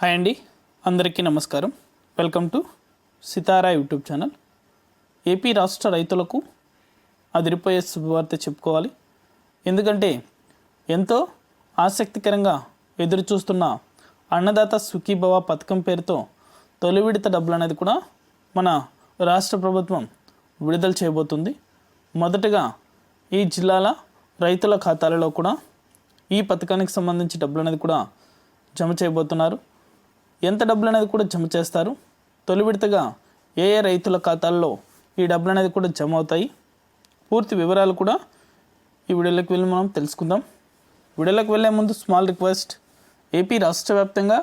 Hi అండి. అందరికీ నమస్కారం. Welcome to Sitara YouTube channel. AP రాష్ట్ర రైతులకు అదిరిపోయే శుభవార్త చెప్పుకోవాలి. ఎందుకంటే ఎంతో ఆసక్తికరంగా ఎదురు చూస్తున్న అన్నదాత సుఖీభవ పథకం పేరుతో తొలి విడత డబ్బులు అనేది కూడా మన రాష్ట్ర ప్రభుత్వం విడుదల చేయబోతుంది. మొదటగా ఈ జిల్లాల రైతుల ఖాతాలలో కూడా ఈ పథకానికి సంబంధించి డబ్బులు అనేది కూడా జమ చేయబోతున్నారు. ఎంత డబ్బులు అనేది కూడా జమ చేస్తారు? తొలి విడతగా ఏ ఏ రైతుల ఖాతాల్లో ఈ డబ్బులు అనేది కూడా జమ అవుతాయి? పూర్తి వివరాలు కూడా ఈ వీడియోలోకి వెళ్ళి మనం తెలుసుకుందాం. వీడియోలోకి వెళ్ళే ముందు స్మాల్ రిక్వెస్ట్. ఏపీ రాష్ట్ర వ్యాప్తంగా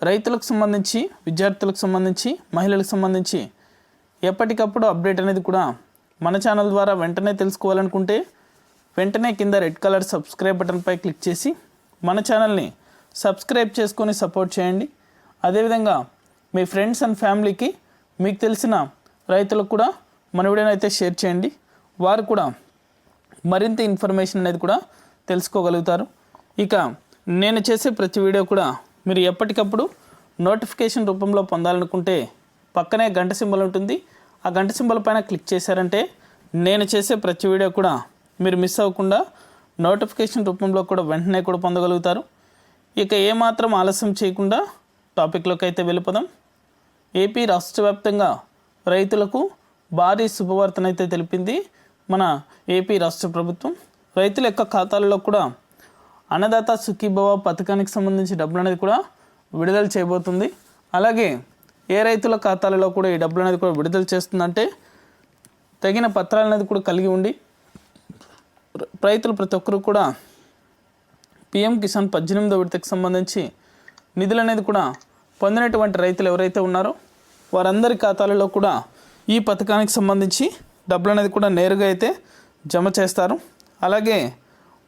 రైతులకు సంబంధించి విద్యార్థులకు సంబంధించి మహిళలకు సంబంధించి ఎప్పటికప్పుడు అప్డేట్ అనేది కూడా మన ఛానల్ ద్వారా వెంటనే తెలుసుకోవాలనుకుంటే వెంటనే కింద రెడ్ కలర్ సబ్స్క్రైబ్ బటన్పై క్లిక్ చేసి మన ఛానల్ని సబ్స్క్రైబ్ చేసుకొని సపోర్ట్ చేయండి. అదేవిధంగా మీ ఫ్రెండ్స్ అండ్ ఫ్యామిలీకి మీకు తెలిసిన రైతులకు కూడా మన వీడియోని అయితే షేర్ చేయండి. వారు కూడా మరింత ఇన్ఫర్మేషన్ అనేది కూడా తెలుసుకోగలుగుతారు. ఇక నేను చేసే ప్రతి వీడియో కూడా మీరు ఎప్పటికప్పుడు నోటిఫికేషన్ రూపంలో పొందాలనుకుంటే పక్కనే గంట సింబల్ ఉంటుంది. ఆ గంట సింబల్ పైన క్లిక్ చేశారంటే నేను చేసే ప్రతి వీడియో కూడా మీరు మిస్ అవ్వకుండా నోటిఫికేషన్ రూపంలో కూడా వెంటనే కూడా పొందగలుగుతారు. ఇక ఏమాత్రం ఆలస్యం చేయకుండా టాపిక్లోకి అయితే వెళ్ళిపోదాం. ఏపీ రాష్ట్ర వ్యాప్తంగా రైతులకు భారీ శుభవార్తనైతే తెలిపింది మన ఏపీ రాష్ట్ర ప్రభుత్వం. రైతుల యొక్క ఖాతాలలో కూడా అన్నదాత సుఖీభవ పథకానికి సంబంధించి డబ్బులు అనేది కూడా విడుదల చేయబోతుంది. అలాగే ఏ రైతుల ఖాతాలలో కూడా ఈ డబ్బులు అనేది కూడా విడుదల చేస్తుందంటే తగిన పత్రాలు అనేది కూడా కలిగి ఉండి రైతులు ప్రతి ఒక్కరు కూడా పిఎం కిసాన్ పద్దెనిమిదో విడతకు సంబంధించి నిధులు అనేది కూడా పొందినటువంటి రైతులు ఎవరైతే ఉన్నారో వారందరి ఖాతాలలో కూడా ఈ పథకానికి సంబంధించి డబ్బులు అనేది కూడా నేరుగా అయితే జమ చేస్తారు. అలాగే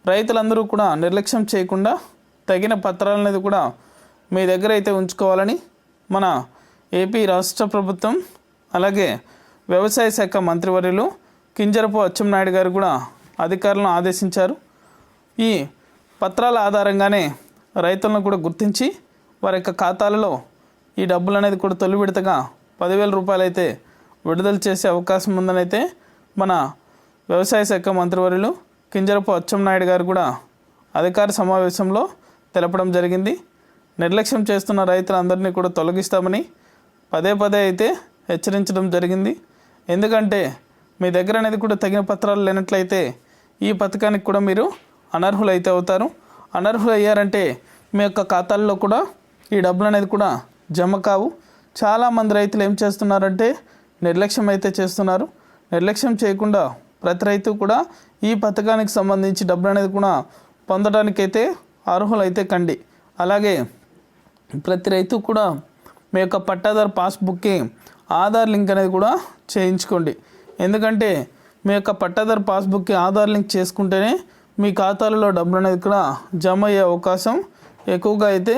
రైతులందరూ కూడా నిర్లక్ష్యం చేయకుండా తగిన పత్రాలు అనేది కూడా మీ దగ్గర అయితే ఉంచుకోవాలని మన ఏపీ రాష్ట్ర ప్రభుత్వం అలాగే వ్యవసాయ శాఖ మంత్రివర్యులు కింజరపు అచ్చెంనాయుడు గారు కూడా అధికారులను ఆదేశించారు. ఈ పత్రాల ఆధారంగానే రైతులను కూడా గుర్తించి వారి యొక్క ఖాతాలలో ఈ డబ్బులు అనేది కూడా తొలి విడతగా పదివేల రూపాయలు అయితే విడుదల చేసే అవకాశం ఉందని అయితే మన వ్యవసాయ శాఖ మంత్రివర్యులు కింజరపు అచ్చెన్నాయుడు గారు కూడా అధికార సమావేశంలో తెలపడం జరిగింది. నిర్లక్ష్యం చేస్తున్న రైతులందరినీ కూడా తొలగిస్తామని పదే పదే అయితే హెచ్చరించడం జరిగింది. ఎందుకంటే మీ దగ్గర అనేది కూడా తగిన పత్రాలు లేనట్లయితే ఈ పథకానికి కూడా మీరు అనర్హులు అయితే అవుతారు. అనర్హులు అయ్యారంటే మీ యొక్క ఖాతాల్లో కూడా ఈ డబ్బులు అనేది కూడా జమ కావు. చాలామంది రైతులు ఏం చేస్తున్నారంటే నిర్లక్ష్యం అయితే చేస్తున్నారు. నిర్లక్ష్యం చేయకుండా ప్రతి రైతు కూడా ఈ పథకానికి సంబంధించి డబ్బులు అనేది కూడా పొందడానికైతే అర్హులైతే కండి. అలాగే ప్రతి రైతు కూడా మీ యొక్క పట్టాదారు పాస్బుక్కి ఆధార్ లింక్ అనేది కూడా చేయించుకోండి. ఎందుకంటే మీ యొక్క పట్టాదారు పాస్బుక్కి ఆధార్ లింక్ చేసుకుంటేనే మీ ఖాతాలలో డబ్బులు అనేది కూడా జమ అయ్యే అవకాశం ఎక్కువగా అయితే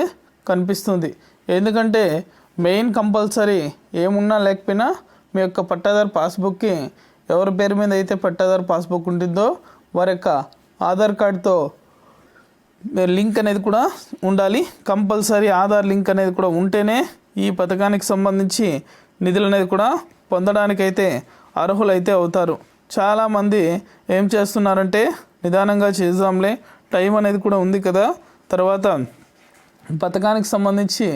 కనిపిస్తుంది. ఎందుకంటే మెయిన్ కంపల్సరీ ఏమున్నా లేకపోయినా మీ యొక్క పట్టాదారు పాస్బుక్కి ఎవరి పేరు మీద అయితే పట్టాదారు పాస్బుక్ ఉంటుందో వారి యొక్క ఆధార్ కార్డుతో లింక్ అనేది కూడా ఉండాలి. కంపల్సరీ ఆధార్ లింక్ అనేది కూడా ఉంటేనే ఈ పథకానికి సంబంధించి నిధులు అనేది కూడా పొందడానికైతే అర్హులైతే అవుతారు. చాలామంది ఏం చేస్తున్నారంటే నిదానంగా చేద్దాంలే టైం అనేది కూడా ఉంది కదా. తర్వాత పథకానికి సంబంధించి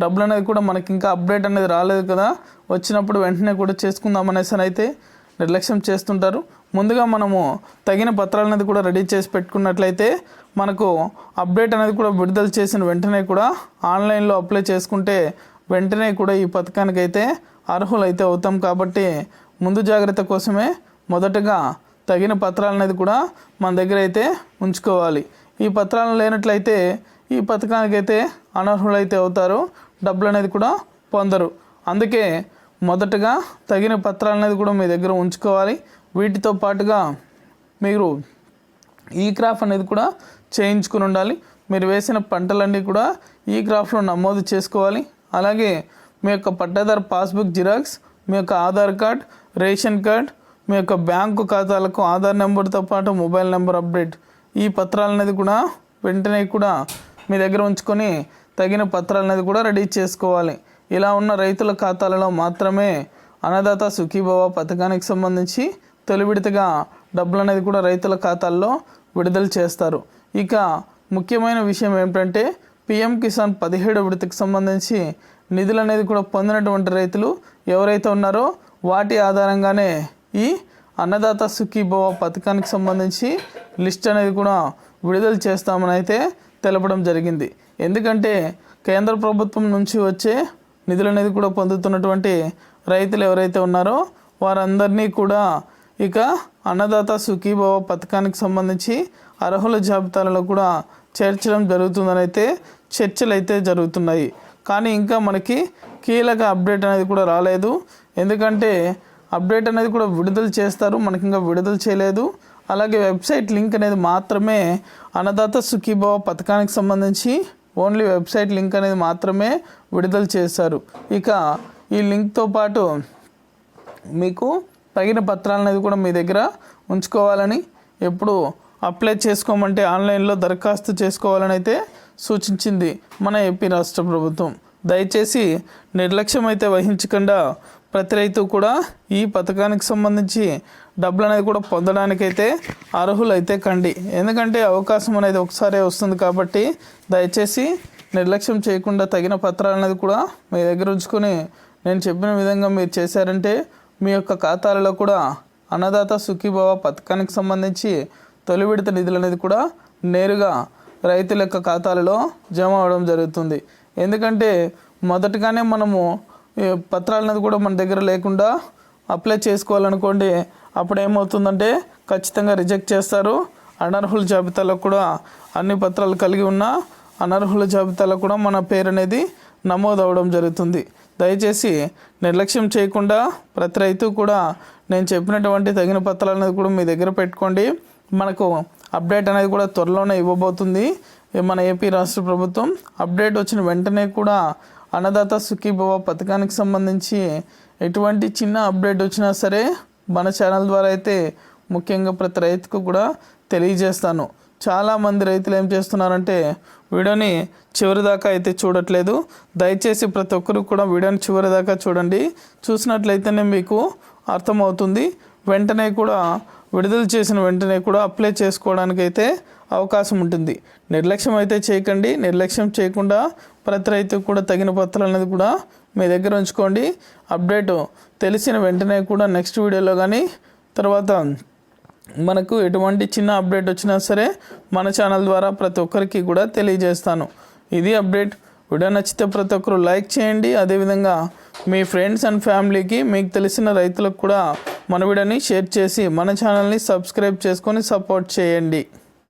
డబ్బులు అనేది కూడా మనకి ఇంకా అప్డేట్ అనేది రాలేదు కదా. వచ్చినప్పుడు వెంటనే కూడా చేసుకుందాం అనేసి అయితే నిర్లక్ష్యం చేస్తుంటారు. ముందుగా మనము తగిన పత్రాలు అనేది కూడా రెడీ చేసి పెట్టుకున్నట్లయితే మనకు అప్డేట్ అనేది కూడా విడుదల చేసిన వెంటనే కూడా ఆన్లైన్లో అప్లై చేసుకుంటే వెంటనే కూడా ఈ పథకానికి అయితే అర్హులైతే అవుతాం. కాబట్టి ముందు జాగ్రత్త కోసమే మొదటగా తగిన పత్రాలు అనేది కూడా మన దగ్గర అయితే ఉంచుకోవాలి. ఈ పత్రాలు లేనట్లయితే ఈ పథకానికి అయితే అనర్హులైతే అవుతారు డబ్బులు అనేది కూడా పొందరు. అందుకే మొదటగా తగిన పత్రాలు అనేది కూడా మీ దగ్గర ఉంచుకోవాలి. వీటితో పాటుగా మీరు ఈ క్రాఫ్ అనేది కూడా చేయించుకుని ఉండాలి. మీరు వేసిన పంటలన్నీ కూడా ఈ క్రాఫ్లో నమోదు చేసుకోవాలి. అలాగే మీ యొక్క పట్టాదారు పాస్బుక్ జిరాక్స్ మీ యొక్క ఆధార్ కార్డ్ రేషన్ కార్డ్ మీ యొక్క బ్యాంకు ఖాతాలకు ఆధార్ నెంబర్తో పాటు మొబైల్ నెంబర్ అప్డేట్ ఈ పత్రాలు అనేది కూడా వెంటనే కూడా మీ దగ్గర ఉంచుకొని తగిన పత్రాలు అనేది కూడా రెడీ చేసుకోవాలి. ఇలా ఉన్న రైతుల ఖాతాలలో మాత్రమే అన్నదాత సుఖీభవ పథకానికి సంబంధించి తొలి విడతగా డబ్బులు అనేది కూడా రైతుల ఖాతాల్లో విడుదల చేస్తారు. ఇక ముఖ్యమైన విషయం ఏమిటంటే పిఎం కిసాన్ పదిహేడు విడతకు సంబంధించి నిధులు అనేది కూడా పొందినటువంటి రైతులు ఎవరైతే ఉన్నారో వాటి ఆధారంగానే ఈ అన్నదాత సుఖీభవ పథకానికి సంబంధించి లిస్ట్ అనేది కూడా విడుదల చేస్తామని అయితే తెలపడం జరిగింది. ఎందుకంటే కేంద్ర ప్రభుత్వం నుంచి వచ్చే నిధులు అనేది కూడా పొందుతున్నటువంటి రైతులు ఎవరైతే ఉన్నారో వారందరినీ కూడా ఇక అన్నదాత సుఖీభవ పథకానికి సంబంధించి అర్హుల జాబితాలలో కూడా చేర్చడం జరుగుతుందని అయితే చర్చలు అయితే జరుగుతున్నాయి. కానీ ఇంకా మనకి కీలక అప్డేట్ అనేది కూడా రాలేదు. ఎందుకంటే అప్డేట్ అనేది కూడా విడుదల చేస్తారు. మనకి ఇంకా విడుదల చేయలేదు. అలాగే వెబ్సైట్ లింక్ అనేది మాత్రమే అన్నదాత సుఖీభావ పథకానికి సంబంధించి ఓన్లీ వెబ్సైట్ లింక్ అనేది మాత్రమే విడుదల చేశారు. ఇక ఈ లింక్తో పాటు మీకు తగిన పత్రాలు అనేది కూడా మీ దగ్గర ఉంచుకోవాలని ఎప్పుడు అప్లై చేసుకోమంటే ఆన్లైన్లో దరఖాస్తు చేసుకోవాలని అయితే సూచించింది మన ఏపీ రాష్ట్ర ప్రభుత్వం. దయచేసి నిర్లక్ష్యం అయితే వహించకుండా ప్రతి రైతు కూడా ఈ పథకానికి సంబంధించి డబ్బులు అనేది కూడా పొందడానికైతే అర్హులైతే కండి. ఎందుకంటే అవకాశం అనేది ఒకసారే వస్తుంది కాబట్టి దయచేసి నిర్లక్ష్యం చేయకుండా తగిన పత్రాలు అనేది కూడా మీ దగ్గర ఉంచుకొని నేను చెప్పిన విధంగా మీరు చేశారంటే మీ యొక్క ఖాతాలలో కూడా అన్నదాత సుఖీభావ పథకానికి సంబంధించి తొలి విడత నిధులు అనేది కూడా నేరుగా రైతుల యొక్క ఖాతాలలో జమ అవడం జరుగుతుంది. ఎందుకంటే మొదటగానే మనము పత్రాలు అనేది కూడా మన దగ్గర లేకుండా అప్లై చేసుకోవాలనుకోండి అప్పుడు ఏమవుతుందంటే ఖచ్చితంగా రిజెక్ట్ చేస్తారు. అనర్హుల జాబితాలో కూడా అన్ని పత్రాలు కలిగి ఉన్న అనర్హుల జాబితాలో కూడా మన పేరు అనేది నమోదు అవ్వడం జరుగుతుంది. దయచేసి నిర్లక్ష్యం చేయకుండా ప్రతి రైతు కూడా నేను చెప్పినటువంటి తగిన పత్రాలు అనేది కూడా మీ దగ్గర పెట్టుకోండి. మనకు అప్డేట్ అనేది కూడా త్వరలోనే ఇవ్వబోతుంది. మన ఏపీ రాష్ట్ర ప్రభుత్వం అప్డేట్ వచ్చిన వెంటనే కూడా అన్నదాత సుఖీభవ పథకానికి సంబంధించి ఎటువంటి చిన్న అప్డేట్ వచ్చినా సరే మన ఛానల్ ద్వారా అయితే ముఖ్యంగా ప్రతి రైతుకు కూడా తెలియజేస్తాను. చాలామంది రైతులు ఏం చేస్తున్నారంటే వీడియోని చివరి దాకా అయితే చూడట్లేదు. దయచేసి ప్రతి ఒక్కరు కూడా వీడియోని చివరి దాకా చూడండి. చూసినట్లయితేనే మీకు అర్థమవుతుంది. వెంటనే కూడా విడుదల చేసిన వెంటనే కూడా అప్లై చేసుకోవడానికి అయితే అవకాశం ఉంటుంది. నిర్లక్ష్యం అయితే చేయకండి. నిర్లక్ష్యం చేయకుండా ప్రతి రైతు కూడా తగిన పత్రాలు అనేది కూడా మీ దగ్గర ఉంచుకోండి. అప్డేట్ తెలిసిన వెంటనే కూడా నెక్స్ట్ వీడియోలో కానీ తర్వాత మనకు ఎటువంటి చిన్న అప్డేట్ వచ్చినా సరే మన ఛానల్ ద్వారా ప్రతి ఒక్కరికి కూడా తెలియజేస్తాను. ఇది అప్డేట్. వీడియో నచ్చితే ప్రతి ఒక్కరు లైక్ చేయండి. అదేవిధంగా మీ ఫ్రెండ్స్ అండ్ ఫ్యామిలీకి మీకు తెలిసిన రైతులకు కూడా మన వీడియోని షేర్ చేసి మన ఛానల్ని సబ్స్క్రైబ్ చేసుకొని సపోర్ట్ చేయండి.